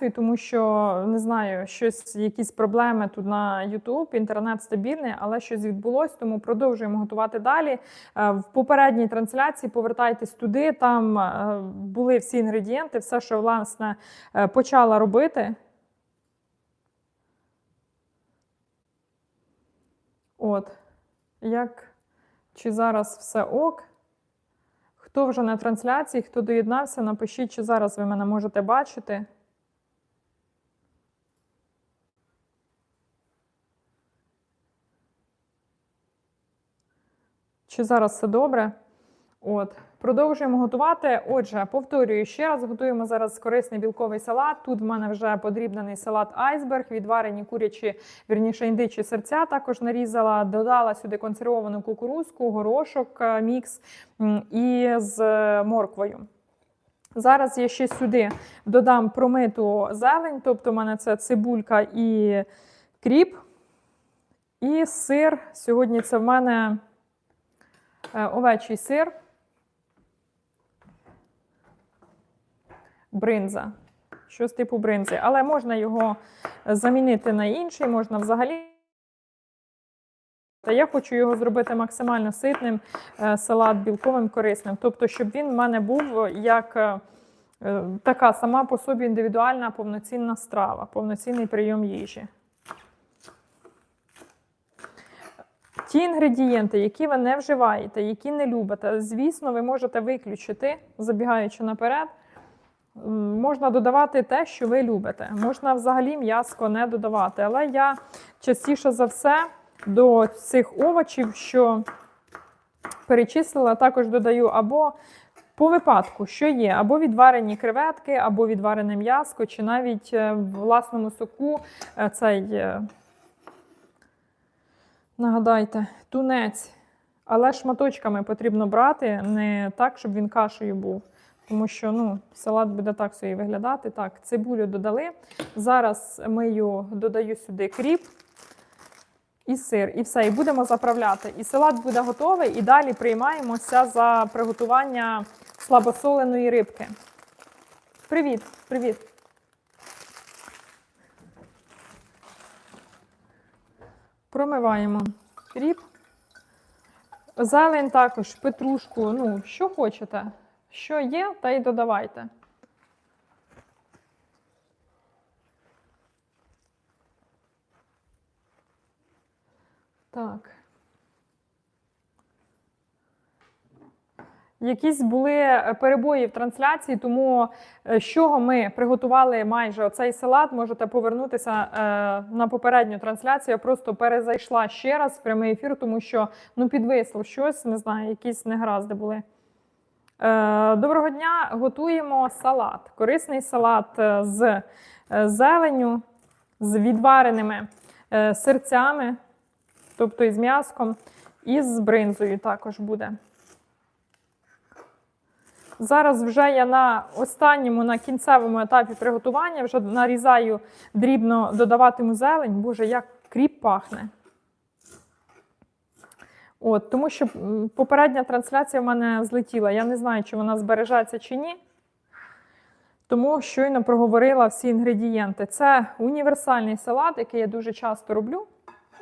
тому що не знаю, щось, якісь проблеми тут на YouTube, інтернет стабільний, але щось відбулось, тому продовжуємо готувати далі. Е, В попередній трансляції повертайтесь туди. Там е, були всі інгредієнти, все, що власне е, почала робити. От, як чи зараз все ок? Хто вже на трансляції, хто доєднався, напишіть, чи зараз ви мене можете бачити. Чи зараз все добре? От, продовжуємо готувати. Отже, повторюю ще раз: готуємо зараз корисний білковий салат. Тут в мене вже подрібнений салат айсберг, відварені курячі, вірніше індичі серця. Також нарізала, додала сюди консервовану кукурузку, горошок е, мікс і з е, морквою. Зараз я ще сюди додам промиту зелень, тобто в мене це цибулька і кріп, і сир. Сьогодні це в мене овечий сир, бринза. Щось типу бринзи. Але можна його замінити на інший, можна взагалі. Та я хочу його зробити максимально ситним, е, салат білковим, корисним. Тобто, щоб він в мене був як е, е, така сама по собі індивідуальна повноцінна страва, повноцінний прийом їжі. Ті інгредієнти, які ви не вживаєте, які не любите, звісно, ви можете виключити, забігаючи наперед. Можна додавати те, що ви любите. Можна взагалі м'яско не додавати. Але я частіше за все до цих овочів, що перечислила, також додаю або по випадку, що є, або відварені креветки, або відварене м'яско, чи навіть е, в власному соку е, цей, е, нагадайте, тунець. Але шматочками потрібно брати, не так, щоб він кашею був. Тому що ну, салат буде так собі виглядати. Так, цибулю додали. Зараз мию, додаю сюди кріп і сир, і все. І будемо заправляти. І салат буде готовий, і далі приймаємося за приготування слабосоленої рибки. Привіт, привіт. Промиваємо кріп. Зелень також, петрушку, ну, що хочете. Що є, та й додавайте. Так. Якісь були е, перебої в трансляції, тому е, з чого ми приготували майже оцей салат, можете повернутися е, на попередню трансляцію. Я просто перезайшла ще раз в прямий ефір, тому що ну, підвисло щось, не знаю, якісь негаразди були. Доброго дня! Готуємо салат. Корисний салат з зеленю, з відвареними серцями, тобто із м'яском, і з бринзою також буде. Зараз вже я на останньому, на кінцевому етапі приготування вже нарізаю дрібно додаватиму зелень. Боже, як кріп пахне. От, тому що попередня трансляція в мене злетіла. Я не знаю, чи вона збережеться чи ні. Тому щойно проговорила всі інгредієнти. Це універсальний салат, який я дуже часто роблю.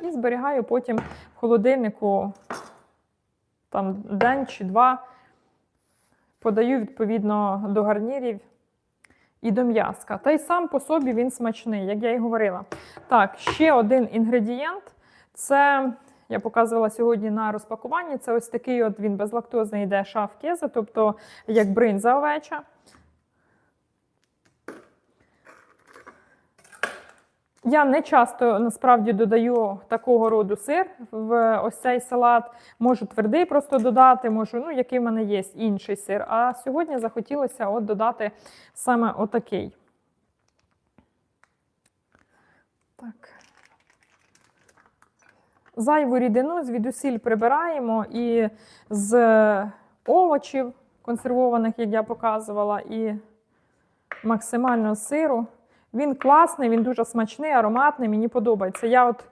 І зберігаю потім в холодильнику там, день чи два. Подаю відповідно до гарнірів і до м'язка. Та й сам по собі він смачний, як я і говорила. Так, ще один інгредієнт це я показувала сьогодні на розпакуванні. Це ось такий от він безлактозний йде шаф кеза, тобто як бринза овеча. Я не часто насправді додаю такого роду сир в ось цей салат. Можу твердий просто додати, можу, ну, який в мене є інший сир. А сьогодні захотілося от додати саме отакий. Так. Зайву рідину звідусіль прибираємо і з овочів консервованих, як я показувала, і максимально з сиру. Він класний, він дуже смачний, ароматний, мені подобається. Я от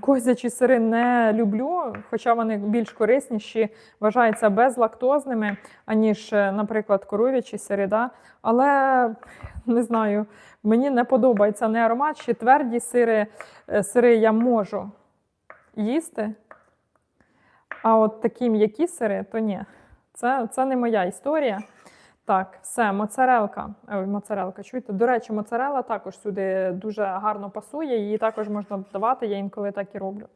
Козячі сири не люблю, хоча вони більш корисніші, вважаються безлактозними, аніж, е, наприклад, коров'ячі сири. Да? Але не знаю, мені не подобається не аромат, ще тверді сири, е, сири я можу їсти. А от такі м'які сири, то ні. Це, це не моя історія. Так, все, моцарелка. Ой, моцарелка, чуєте? До речі, моцарела також сюди дуже гарно пасує, її також можна додавати, я інколи так і роблю.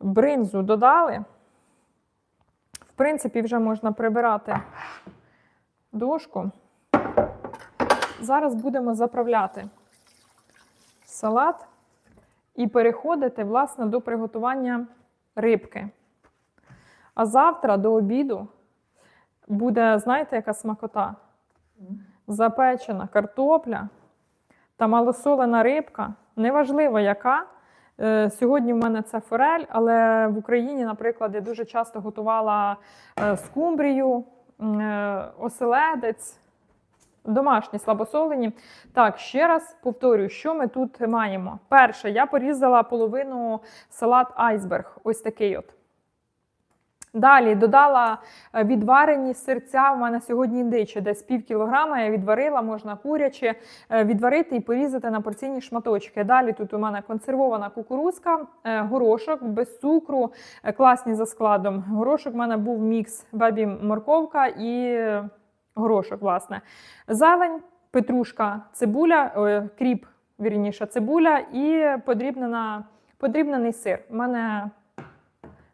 Бринзу додали. В принципі, вже можна прибирати дошку. Зараз будемо заправляти салат і переходити, власне, до приготування рибки. А завтра до обіду буде, знаєте, яка смакота? Запечена картопля та малосолена рибка. Неважливо, яка. Е, Сьогодні в мене це форель, але в Україні, наприклад, я дуже часто готувала е, скумбрію, е, оселедець, домашні слабосолені. Так, ще раз повторюю, що ми тут маємо. Перше, я порізала половину салат айсберг. Ось такий от. Далі додала е, відварені сирця. У мене сьогодні індичі, десь пів кілограма. Я відварила, можна куряче е, відварити і порізати на порційні шматочки. Далі тут у мене консервована кукурузка, е, горошок без цукру, класні за складом. Горошок у мене був мікс бебі морковка і горошок, власне. Зелень, петрушка, цибуля, кріп, вірніше, цибуля і подрібнена, подрібнений сир. У мене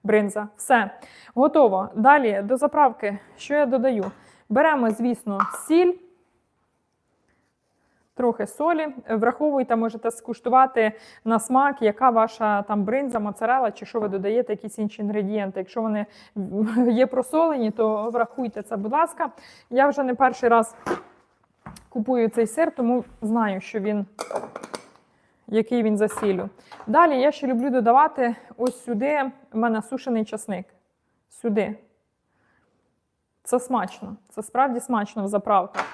бринза. Все. Готово. Далі до заправки. Що я додаю? Беремо, звісно, сіль, трохи солі. Враховуйте, можете скуштувати на смак, яка ваша там бринза, моцарела, чи що ви додаєте, якісь інші інгредієнти. Якщо вони є просолені, то врахуйте це, будь ласка. Я вже не перший раз купую цей сир, тому знаю, що він. Який він за сіллю. Далі я ще люблю додавати ось сюди в мене сушений часник. Сюди. Це смачно. Це справді смачно в заправках.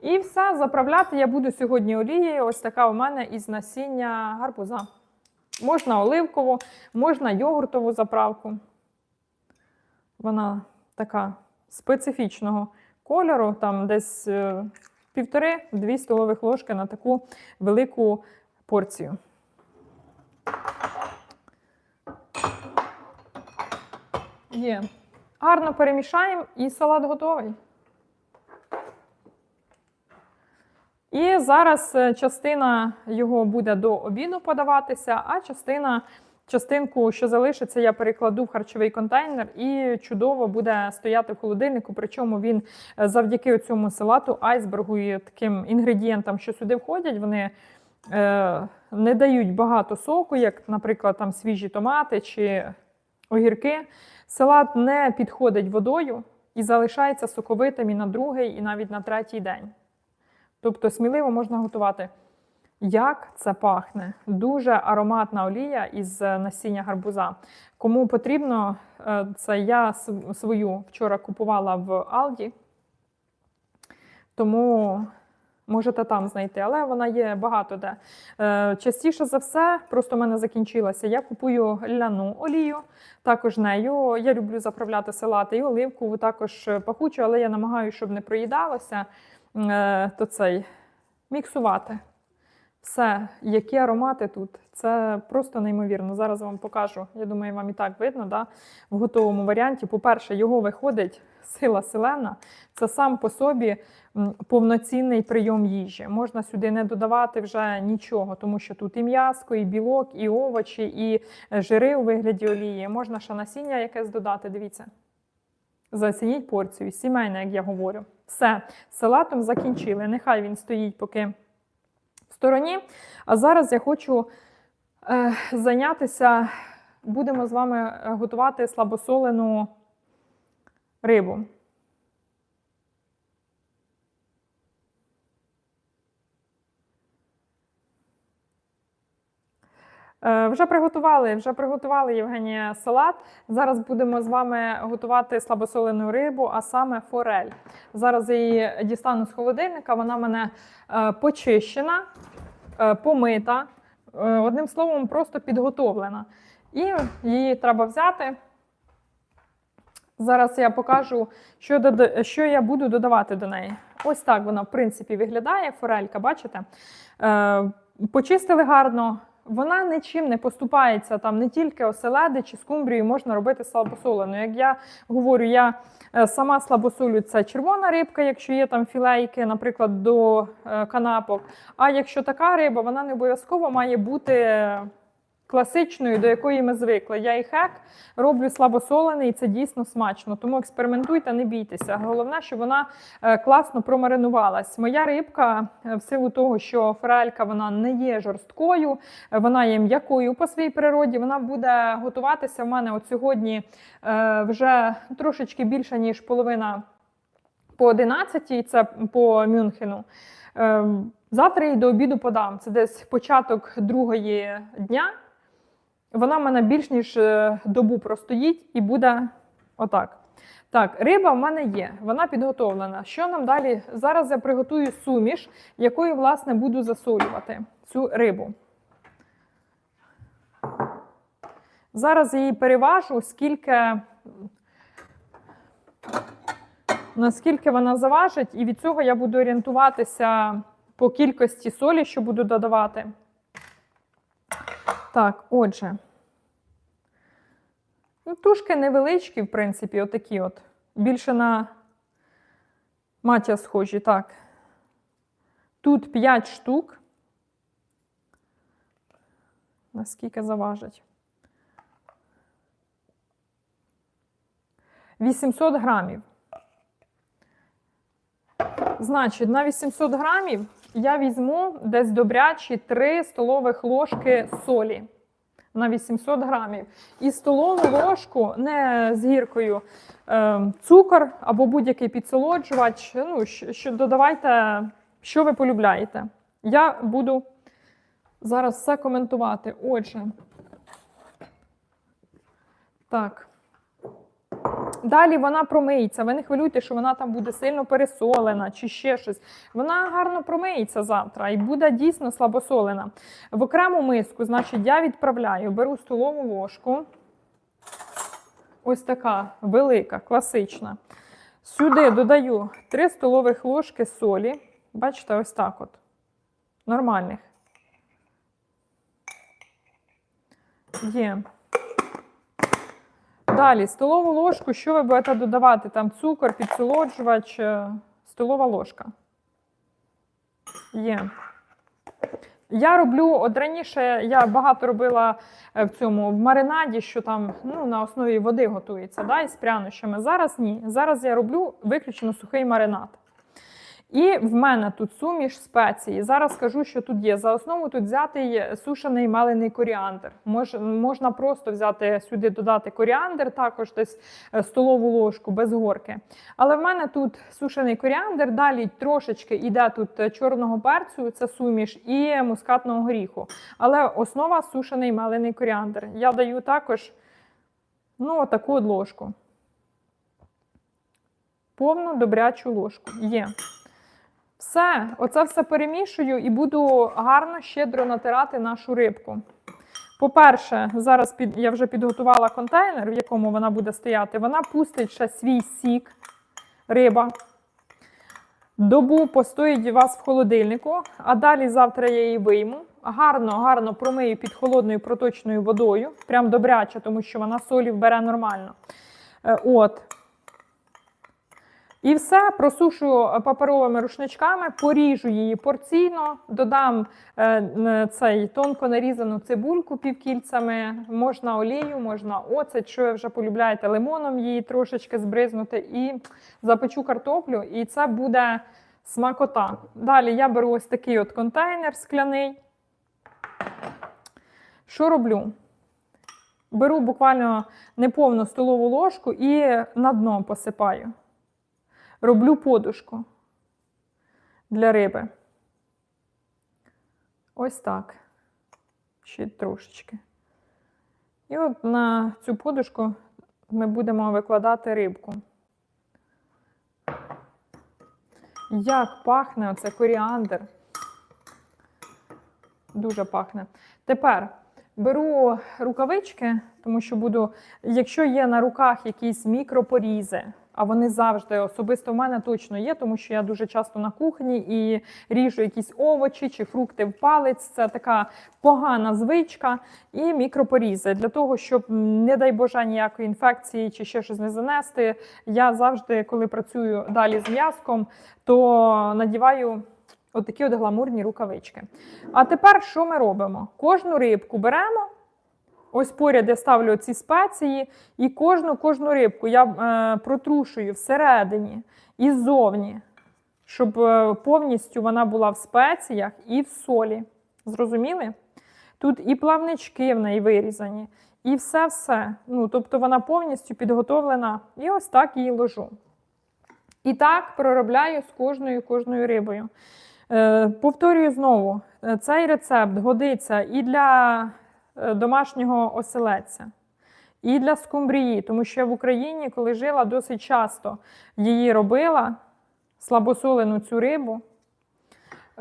І все, заправляти я буду сьогодні олією. Ось така у мене із насіння гарбуза. Можна оливкову, можна йогуртову заправку. Вона така специфічного кольору, там десь е, півтори-дві столових ложки на таку велику порцію. Є. Гарно перемішаємо і салат готовий. І зараз е, частина його буде до обіду подаватися, а частина, частинку, що залишиться, я перекладу в харчовий контейнер і чудово буде стояти в холодильнику. Причому він е, завдяки цьому салату, айсбергу і таким інгредієнтам, що сюди входять, вони не дають багато соку, як, наприклад, там свіжі томати чи огірки. Салат не підходить водою і залишається соковитим і на другий, і навіть на третій день. Тобто сміливо можна готувати. Як це пахне? Дуже ароматна олія із е, насіння гарбуза. Кому потрібно, е, це я свою вчора купувала в Алді, тому можете там знайти, але вона є багато де. Е, Частіше за все, просто в мене закінчилася. Я купую ляну олію, також нею. Я люблю заправляти салати і оливкову, також пахучу, але я намагаюся, щоб не проїдалося, е, то цей міксувати. Все, які аромати тут, це просто неймовірно. Зараз вам покажу. Я думаю, вам і так видно да? в готовому варіанті. По-перше, його виходить сила селена. Це сам по собі повноцінний прийом їжі. Можна сюди не додавати вже нічого, тому що тут і м'яско, і білок, і овочі, і е, жири у вигляді олії. Можна ще насіння якесь додати. Дивіться. Зацініть порцію, сімейне, як я говорю. Все, салатом закінчили. Нехай він стоїть поки в стороні. А зараз я хочу е, зайнятися, будемо з вами е, готувати слабосолену рибу. Вже приготували, вже приготували Євгенія салат. Зараз будемо з вами готувати слабосолену рибу, а саме форель. Зараз її дістану з холодильника. Вона мене е, почищена, е, помита. Е, Одним словом, просто підготовлена. І її треба взяти. Зараз я покажу, що, дода- що я буду додавати до неї. Ось так вона, в принципі, виглядає. Форелька, бачите? Е, почистили гарно. Вона нічим не поступається там не тільки оселеди чи скумбрію можна робити слабосолену. Як я говорю, я е, сама слабосолю це червона рибка, якщо є там філейки, наприклад, до е, канапок. А якщо така риба, вона не обов'язково має бути класичною, до якої ми звикли. Я і хек роблю слабосолений, і це дійсно смачно. Тому експериментуйте, не бійтеся. Головне, щоб вона е, класно промаринувалась. Моя рибка, е, в силу того, що форелька вона не є жорсткою, е, вона є м'якою по своїй природі. Вона буде готуватися в мене от сьогодні вже трошечки більше, ніж половина по 11, це по Мюнхену. Е, Завтра її до обіду подам. Це десь початок другої дня. Вона в мене більш ніж е, добу простоїть і буде отак. Так, риба в мене є, вона підготовлена. Що нам далі? Зараз я приготую суміш, якою, власне, буду засолювати цю рибу. Зараз її переважу, скільки, наскільки вона заважить, і від цього я буду орієнтуватися по кількості солі, що буду додавати. Так, отже. Ну, тушки невеличкі, в принципі, отакі от. Більше на матя схожі, так. Тут 5 штук. Наскільки заважить? 800 грамів. Значить, на 800 грамів я візьму десь добрячі 3 столових ложки солі на 800 грамів. І столову ложку не з гіркою е, цукор або будь-який підсолоджувач. Ну, що додавайте, що ви полюбляєте. Я буду зараз все коментувати. Отже, так. Далі вона промиється. Ви не хвилюйте, що вона там буде сильно пересолена чи ще щось. Вона гарно промиється завтра і буде дійсно слабосолена. В окрему миску, значить, я відправляю, беру столову ложку. Ось така велика, класична. Сюди додаю 3 столових ложки солі. Бачите, ось так от. Нормальних. Є. Далі, столову ложку, що ви будете додавати? Там цукор, підсолоджувач, е, столова ложка. Є. Я роблю, от раніше я багато робила е, в цьому в маринаді, що там ну, на основі води готується, да, із прянощами. Зараз ні. Зараз я роблю виключно сухий маринад. І в мене тут суміш спеції. Зараз скажу, що тут є. За основу тут взятий сушений мелений коріандр. Мож, можна просто взяти сюди, додати коріандр, також десь е, столову ложку без горки. Але в мене тут сушений коріандр, далі трошечки йде тут е, чорного перцю, це суміш, і мускатного горіху. Але основа сушений мелений коріандр. Я даю також ну, таку ложку. Повну добрячу ложку. Є. Все, оце все перемішую і буду гарно щедро натирати нашу рибку. По-перше, зараз під, я вже підготувала контейнер, в якому вона буде стояти. Вона пустить ще свій сік, риба. Добу постоїть у вас в холодильнику, а далі завтра я її вийму. Гарно, гарно промию під холодною проточною водою. Прям добряче, тому що вона солів бере нормально. Е, От. І все просушую паперовими рушничками, поріжу її порційно, додам е, цей тонко нарізану цибульку півкільцями, можна олію, можна оцет, що ви вже полюбляєте, лимоном її трошечки збризнути, і запечу картоплю, і це буде смакота. Далі я беру ось такий от контейнер скляний. Що роблю? Беру буквально неповну столову ложку і на дно посипаю роблю подушку для риби. Ось так. Ще трошечки. І от на цю подушку ми будемо викладати рибку. Як пахне оце коріандр. Дуже пахне. Тепер беру рукавички, тому що буду, якщо є на руках якісь мікропорізи, а вони завжди особисто в мене точно є, тому що я дуже часто на кухні і ріжу якісь овочі чи фрукти в палець. Це така погана звичка. І мікропорізи для того, щоб, не дай Боже, ніякої інфекції чи ще щось не занести. Я завжди, коли працюю далі з м'язком, то надіваю. Отакі от гламурні рукавички. А тепер що ми робимо? Кожну рибку беремо. Ось поряд я ставлю ці спеції, і кожну кожну рибку я е, протрушую всередині і ззовні, щоб е, повністю вона була в спеціях і в солі. Зрозуміли? Тут і плавнички в неї вирізані, і все-все. Ну, тобто вона повністю підготовлена. І ось так її ложу. І так проробляю з кожною кожною рибою. Е, повторюю знову: е, цей рецепт годиться і для домашнього оселедця, і для скумбрії, тому що я в Україні, коли жила, досить часто її робила, слабосолену цю рибу.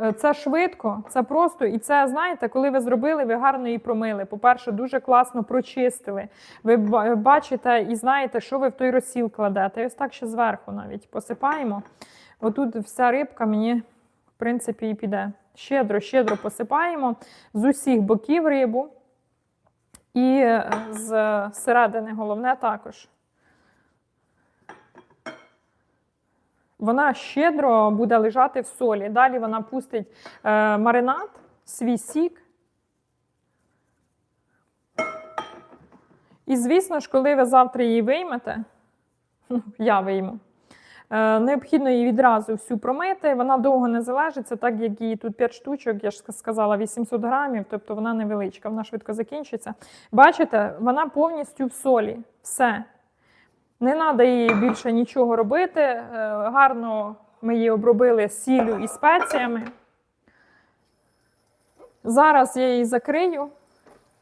Е, Це швидко, це просто. І це, знаєте, коли ви зробили, ви гарно її промили. По-перше, дуже класно прочистили. Ви бачите і знаєте, що ви в той розсіл кладете. І ось так ще зверху навіть посипаємо. Отут вся рибка мені, в принципі, і піде. Щедро, щедро посипаємо з усіх боків рибу. І е, з середини головне також. Вона щедро буде лежати в солі. Далі вона пустить е, маринад, свій сік. І, звісно ж, коли ви завтра її виймете, ну, я вийму, необхідно її відразу всю промити. Вона довго не залежиться, так як її тут 5 штучок, я ж сказала, 800 грамів, тобто вона невеличка, вона швидко закінчиться. Бачите, вона повністю в солі. Все. Не треба їй більше нічого робити. Е, Гарно ми її обробили сіллю і спеціями. Зараз я її закрию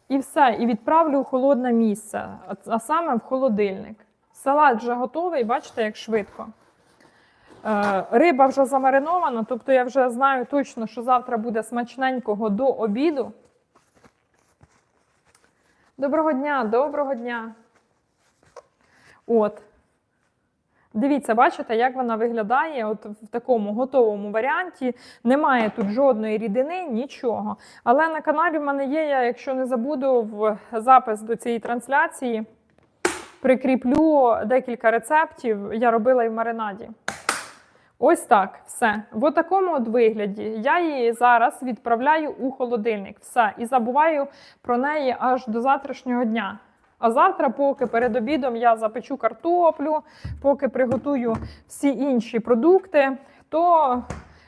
і все, і відправлю у холодне місце, а саме в холодильник. Салат вже готовий, бачите, як швидко. Е, Риба вже замаринована, тобто я вже знаю точно, що завтра буде смачненького до обіду. Доброго дня, доброго дня. От. Дивіться, бачите, як вона виглядає от в такому готовому варіанті. Немає тут жодної рідини, нічого. Але на каналі в мене є, я, якщо не забуду, в запис до цієї трансляції прикріплю декілька рецептів. Я робила і в маринаді. Ось так, все. В такому от вигляді я її зараз відправляю у холодильник. Все. І забуваю про неї аж до завтрашнього дня. А завтра, поки перед обідом я запечу картоплю, поки приготую всі інші продукти, то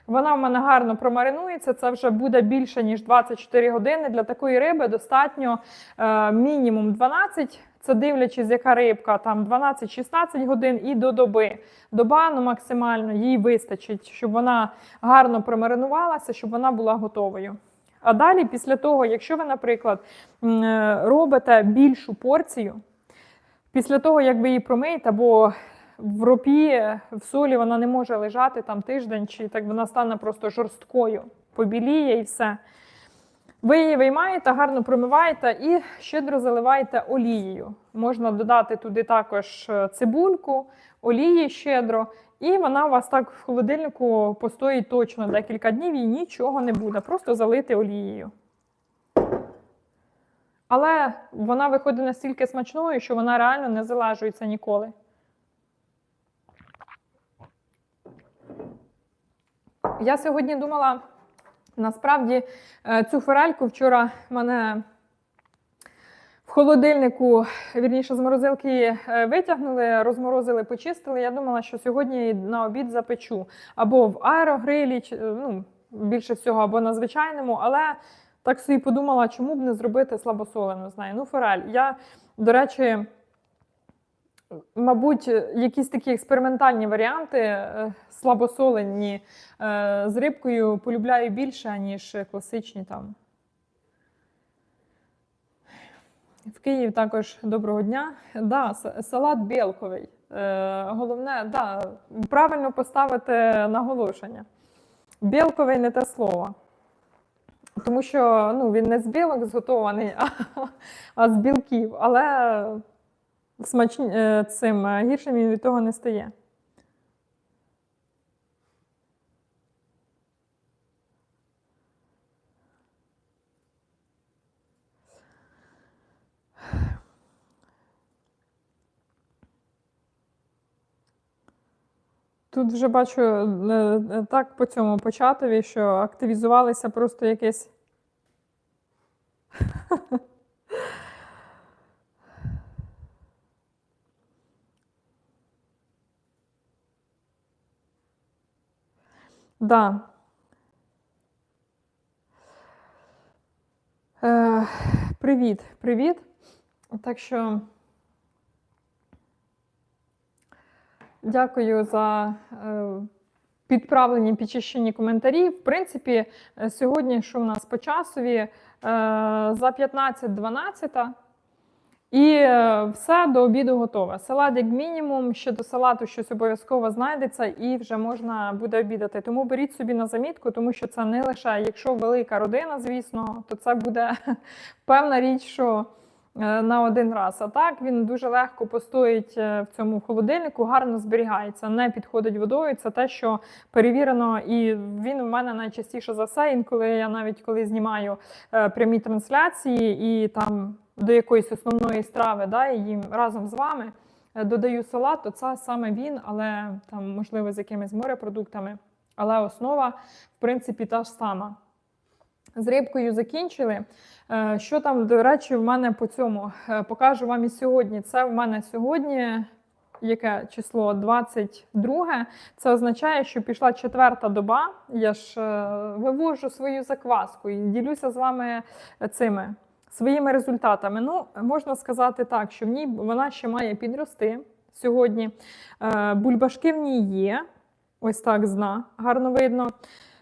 вона в мене гарно промаринується. Це вже буде більше ніж 24 години. Для такої риби достатньо е, мінімум 12. Це дивлячись, яка рибка, там 12-16 годин і до доби. Доба ну, максимально їй вистачить, щоб вона гарно промаринувалася, щоб вона була готовою. А далі, після того, якщо ви, наприклад, е, робите більшу порцію, після того, як ви її промиєте, або в ропі, в солі вона не може лежати там тиждень, чи так вона стане просто жорсткою, побіліє і все. Ви її виймаєте, гарно промиваєте і щедро заливаєте олією. Можна додати туди також е, цибульку, олії щедро, і вона у вас так в холодильнику постоїть точно декілька днів і нічого не буде. Просто залити олією. Але вона виходить настільки смачною, що вона реально не залежується ніколи. Я сьогодні думала, насправді, е, цю форельку вчора мене в холодильнику, вірніше, з морозилки е, витягнули, розморозили, почистили. Я думала, що сьогодні на обід запечу або в аерогрилі, е, ну, більше всього, або на звичайному, але так собі подумала, чому б не зробити слабосолену з нею. Ну, форель. Я, до речі, мабуть, якісь такі експериментальні варіанти е, слабосолені е, з рибкою полюбляю більше, ніж класичні там. В Києві також доброго дня. Да, салат білковий. Е, головне, да, правильно поставити наголошення. Білковий не те слово. Тому що ну, він не з білок зготований, а, а з білків. Але смач... е, цим е, гіршим він від того не стає. Тут вже бачу е, так по цьому початові, що активізувалися просто якесь. Да. Е, привіт, привіт. Так що. Дякую за е, підправлені підчищені коментарі. В принципі, е, сьогодні, що в нас по часові, е, за 15-12. І е, все до обіду готове. Салат, як мінімум, ще до салату щось обов'язково знайдеться і вже можна буде обідати. Тому беріть собі на замітку, тому що це не лише, якщо велика родина, звісно, то це буде певна річ, що на один раз. А так він дуже легко постоїть е, в цьому холодильнику, гарно зберігається, не підходить водою. Це те, що перевірено, і він у мене найчастіше за все. Інколи я навіть коли знімаю е, прямі трансляції і там до якоїсь основної страви, да, їм разом з вами е, додаю салат, то це саме він, але там, можливо, з якимись морепродуктами. Але основа, в принципі, та ж сама. З рибкою закінчили. Е, Що там, до речі, в мене по цьому Е, покажу вам і сьогодні. Це в мене сьогодні. Яке число 22. Це означає, що пішла четверта доба. Я ж е, вивожу свою закваску і ділюся з вами цими своїми результатами. Ну, можна сказати так, що в ній вона ще має підрости сьогодні. Бульбашки в ній є. Ось так зна, гарно видно.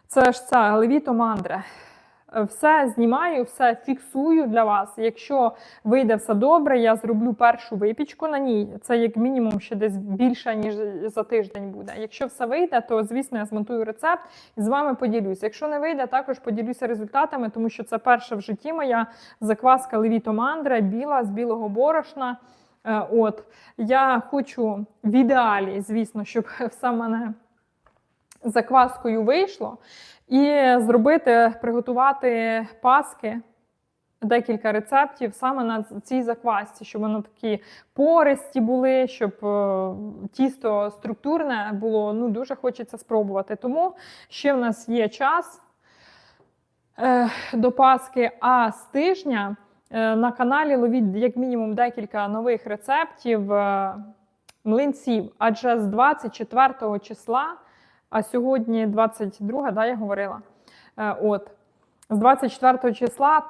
Це ж ця левіто мандре. Е, Все знімаю, все фіксую для вас. Якщо вийде все добре, я зроблю першу випічку на ній. Це як мінімум ще десь більше, ніж за тиждень буде. Якщо все вийде, то звісно я змонтую рецепт і з вами поділюсь. Якщо не вийде, також поділюся результатами, тому що це перша в житті моя закваска Левіто Мандре, біла з білого борошна. Е, От я хочу в ідеалі, звісно, щоб все мене закваскою вийшло, і зробити, приготувати паски. Декілька рецептів саме на цій заквасці, щоб воно такі пористі були, щоб е, тісто структурне було. Ну, дуже хочеться спробувати. Тому ще в нас є час е, до Паски, а з тижня е, на каналі ловіть як мінімум декілька нових рецептів млинців. Адже з 24 числа, а сьогодні 22, да, я говорила. Е, От. З 24 числа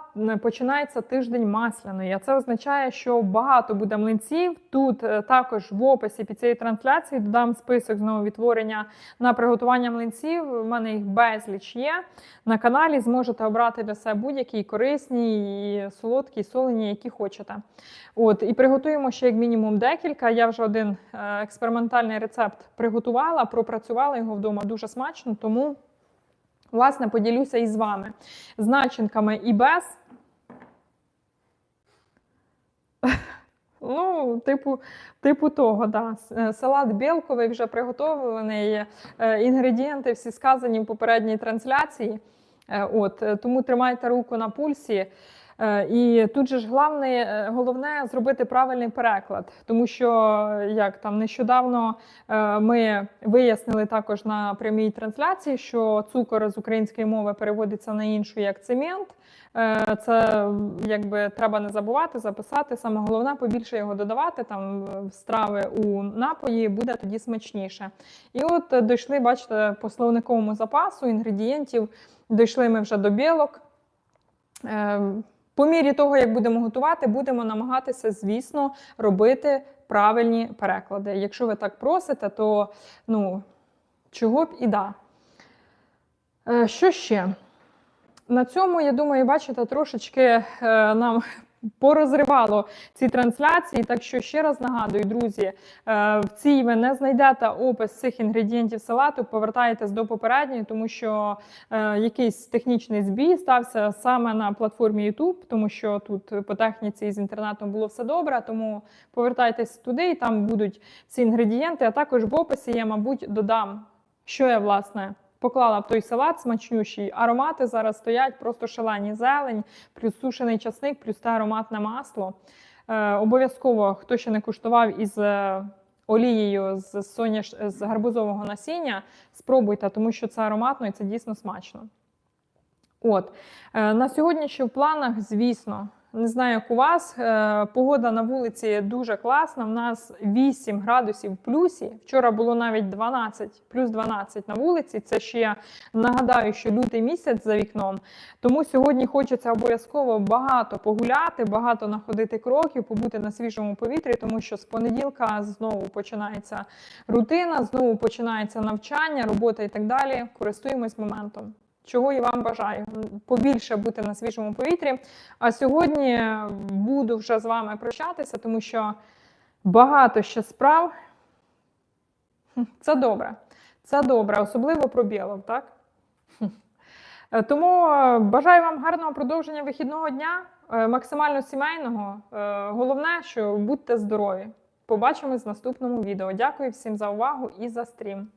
починається тиждень масляної. А це означає, що багато буде млинців. Тут е, також в описі під цією трансляцією додам список знову відтворення на приготування млинців. У мене їх безліч є. На каналі зможете обрати для себе будь-які корисні, і солодкі, солені, які хочете. От, і приготуємо ще як мінімум декілька. Я вже один е, експериментальний рецепт приготувала, пропрацювала його вдома дуже смачно, тому. Власне, поділюся із вами з і без. Ну, типу, типу того, да. Е, Салат білковий вже приготовлений. е, Інгредієнти всі сказані в попередній трансляції. Е, От, тому тримайте руку на пульсі. Е, І тут же ж головне, е, головне зробити правильний переклад, тому що як там нещодавно е, ми вияснили також на прямій трансляції, що цукор з української мови переводиться на іншу як цемент. Це якби треба не забувати, записати. Саме головне побільше його додавати там в страви у напої, буде тоді смачніше. І от дійшли, бачите, по словниковому запасу інгредієнтів, дійшли ми вже до білок. По мірі того, як будемо готувати, будемо намагатися, звісно, робити правильні переклади. Якщо ви так просите, то ну, чого б і да. Е, Що ще? На цьому, я думаю, бачите, трошечки е, нам порозривало ці трансляції. Так що ще раз нагадую, друзі, е, в цій ви не знайдете опис цих інгредієнтів салату. Повертаєтесь до попередньої, тому що е, якийсь технічний збій стався саме на платформі YouTube, тому що тут по техніці з інтернетом було все добре. Тому повертайтесь туди, і там будуть ці інгредієнти. А також в описі я, мабуть, додам, що я власне. Поклала в той салат смачнющий. Аромати зараз стоять, просто шалені зелень, плюс сушений часник, плюс те ароматне масло. Е, обов'язково, хто ще не куштував із е, олією з, соняш... з гарбузового насіння, спробуйте, тому що це ароматно і це дійсно смачно. От. Е, на сьогодні ще в планах, звісно, не знаю, як у вас. е, Погода на вулиці дуже класна. В нас 8 градусів в плюсі. Вчора було навіть 12, плюс 12 на вулиці. Це ще нагадаю, що лютий місяць за вікном. Тому сьогодні хочеться обов'язково багато погуляти, багато находити кроків, побути на свіжому повітрі, тому що з понеділка знову починається рутина, знову починається навчання, робота і так далі. Користуємось моментом. Чого і вам бажаю побільше бути на свіжому повітрі. А сьогодні буду вже з вами прощатися, тому що багато ще справ. Це добре. Це добре, особливо про білок, так? Е, Тому е, бажаю вам гарного продовження вихідного дня, е, максимально сімейного. Головне, що будьте здорові. Побачимось в наступному відео. Дякую всім за увагу і за стрім.